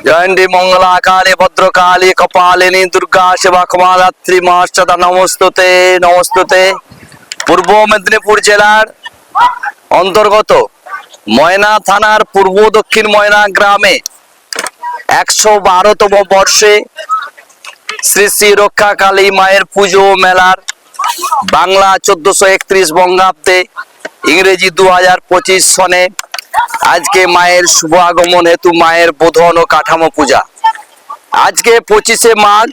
জয়ন্তী মঙ্গলা কালী ভদ্রকালী কপালিনী দুর্গা সেবা ক্ষমাদাত্রী মহাষ্টদা নমস্তুতে নমস্তুতে পূর্ব মেদিনীপুর জেলার অন্তর্গত ময়না থানার পূর্ব দক্ষিণ ময়না গ্রামে একশো বারোতম বর্ষে শ্রী শ্রী রক্ষা কালী মায়ের পুজো মেলার বাংলা চোদ্দশো একত্রিশ বঙ্গাব্দে ইংরেজি দু হাজার পঁচিশ সনে আজকে মায়ের শুভ আগমন, হেতু মায়ের বোধন ও কাঠামো পূজা। আজকে পঁচিশে মাঘ,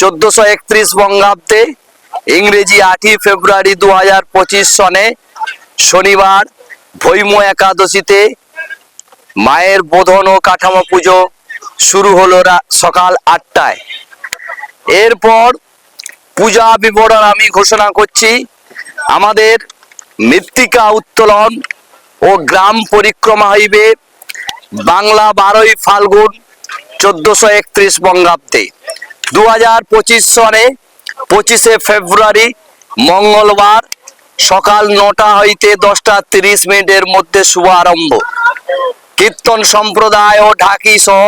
চোদ্দশো একত্রিশ বঙ্গাব্দে, ইংরেজি আটই ফেব্রুয়ারি দু হাজার পঁচিশ সনে শনিবার, ভৈম একাদশীতে মায়ের বোধন ও কাঠামো পুজো শুরু হলো সকাল আটটায়। এরপর পূজা বিবরণ আমি ঘোষণা করছি। আমাদের মৃত্তিকা উত্তোলন ও গ্রাম পরিক্রমা হইবে বাংলা বারোই ফাল্গুন চোদ্দশো একত্রিশ বঙ্গাব্দে। দু হাজার পঁচিশ সনে পঁচিশে ফেব্রুয়ারি, মঙ্গলবার সকাল নটা হইতে দশটা তিরিশ মিনিটের মধ্যে শুভ আরম্ভ। কীর্তন সম্প্রদায় ও ঢাকি সহ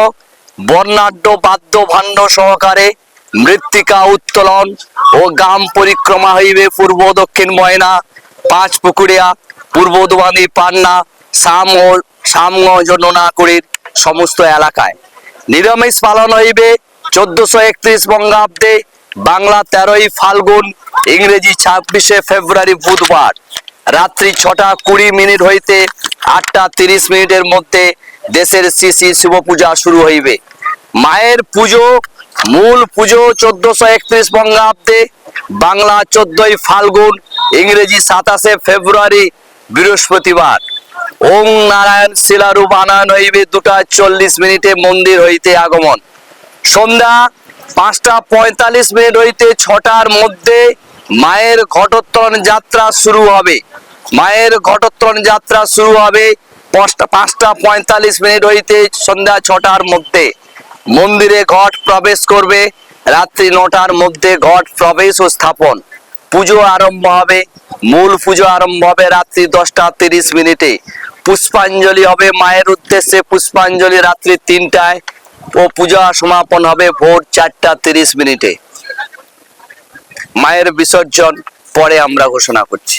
বর্ণাঢ্য বাদ্য ভাণ্ড সহকারে মৃত্তিকা উত্তোলন ও গ্রাম পরিক্রমা হইবে পূর্ব দক্ষিণ ময়না পাঁচ পুকুরিয়া পূর্ব পান্না শাম ও শামগঞ্জ নোনাকুড়ির সমস্ত এলাকায়। নিরামিষ পালন হইবে চোদ্দশো একত্রিশ বঙ্গাব্দে, বাংলা তেরোই ফাল্গুন, ইংরেজি ছাব্বিশে ফেব্রুয়ারি বুধবার। রাত্রি ছটা কুড়ি মিনিট হইতে আটটা তিরিশ মিনিটের মধ্যে দেশের শ্রী শ্রী শিব পূজা শুরু হইবে। মায়ের পুজো, মূল পুজো চোদ্দশো একত্রিশ বঙ্গাব্দে, বাংলা চোদ্দই ফাল্গুন, ইংরেজি সাতাশে ফেব্রুয়ারি বৃহস্পতিবার। ওং নারায়ণ শিলারূপ আনায়ন হইবে দুটা চল্লিশ মিনিটে মন্দির হইতে আগমন। সন্ধ্যা পাঁচটা পঁয়তাল্লিশ মিনিট হইতে ছটার মধ্যে মায়ের ঘটোত্তরণ যাত্রা শুরু হবে। মায়ের ঘটোত্তরণ যাত্রা শুরু হবে পাঁচটা পঁয়তাল্লিশ মিনিট হইতে সন্ধ্যা ছটার মধ্যে। মন্দিরে ঘট প্রবেশ করবে। রাত্রি নটার মধ্যে ঘট প্রবেশ ও স্থাপন। পুজো আরম্ভ হবে। মূল পুজো আরম্ভ হবে রাত্রি দশটা তিরিশ মিনিটে। পুষ্পাঞ্জলি হবে মায়ের উদ্দেশ্যে, পুষ্পাঞ্জলি রাত্রি তিনটায়। ও পূজা সমাপন হবে ভোর চারটা তিরিশ মিনিটে। মায়ের বিসর্জন পরে আমরা ঘোষণা করছি।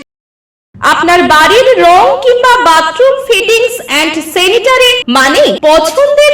আপনার বাড়ির রং কিংবা বাথরুম ফিটিংস এন্ড স্যানিটারি মানে পছন্দের